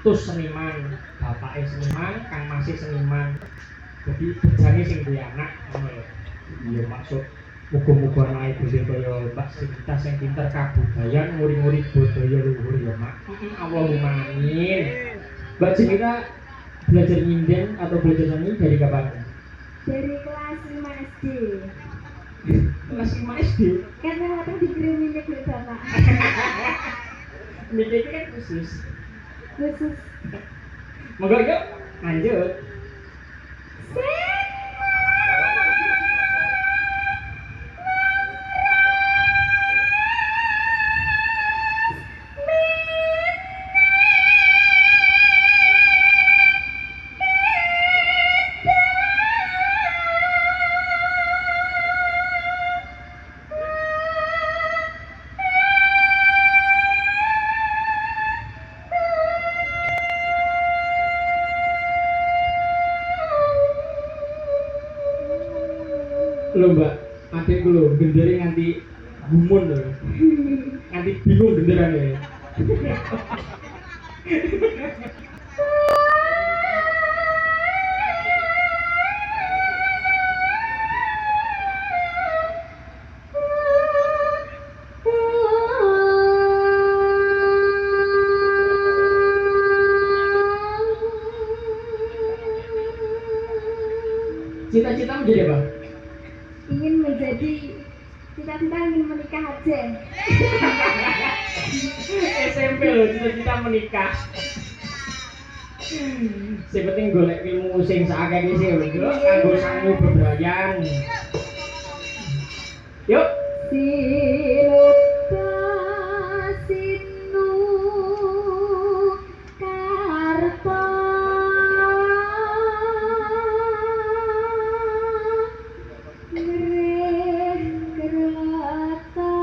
tus seniman. Bapaknya seniman kang masih seniman. Jadi bejane sing duwe anak ngono lho. Ya maksud muga-muga anak ibu sing kaya Mbak Sita sing pinter kabudayan nguri-nguri budaya luhur ya mak. Allahumma amin. Mbak Sita belajar nyinden atau belajar nyanyi dari kapan? Dari kelas 5 SD. Kelas 5 SD Kan ternyata dikirimin ke bapak. Mikir itu kan khusus Khusus. Moga yuk Lho mbak, adikku lho, gendere nganti gumun lho Nganti bingung genderannya Cita-cita menjadi apa? Ingin menjadi cita-cita ingin menikah aja. SMP loh, cita-cita menikah. Sing penting golek ilmu sing sakake sih lho, kanggo sangu bebrayan. Yuk, Si